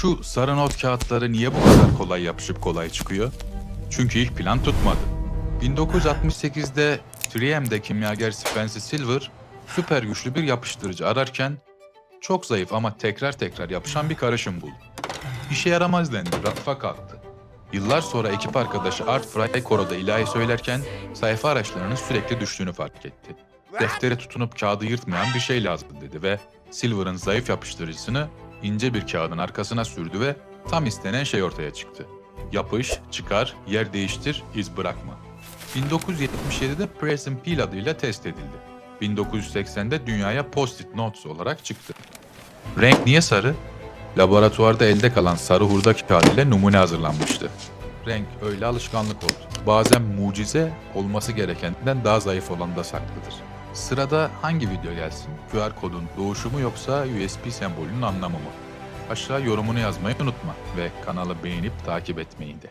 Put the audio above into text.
Şu sarı not kağıtları niye bu kadar kolay yapışıp kolay çıkıyor? Çünkü ilk plan tutmadı. 1968'de 3M'de kimyager Spencer Silver süper güçlü bir yapıştırıcı ararken çok zayıf ama tekrar tekrar yapışan bir karışım buldu. İşe yaramaz dendi, rafa kalktı. Yıllar sonra ekip arkadaşı Art Fry koroda ilahi söylerken sayfa araçlarının sürekli düştüğünü fark etti. Defteri tutunup kağıdı yırtmayan bir şey lazım dedi ve Silver'ın zayıf yapıştırıcısını ince bir kağıdın arkasına sürdü ve tam istenen şey ortaya çıktı. Yapış, çıkar, yer değiştir, iz bırakma. 1977'de Press and Peel adıyla test edildi. 1980'de dünyaya Post-it Notes olarak çıktı. Renk niye sarı? Laboratuvarda elde kalan sarı hurda kağıdı ile numune hazırlanmıştı. Renk öyle alışkanlık oldu. Bazen mucize olması gerekenden daha zayıf olan da saklıdır. Sırada hangi video gelsin? QR kodun doğuşu mu yoksa USB sembolünün anlamı mı? Aşağı yorumunu yazmayı unutma ve kanalı beğenip takip etmeyi de.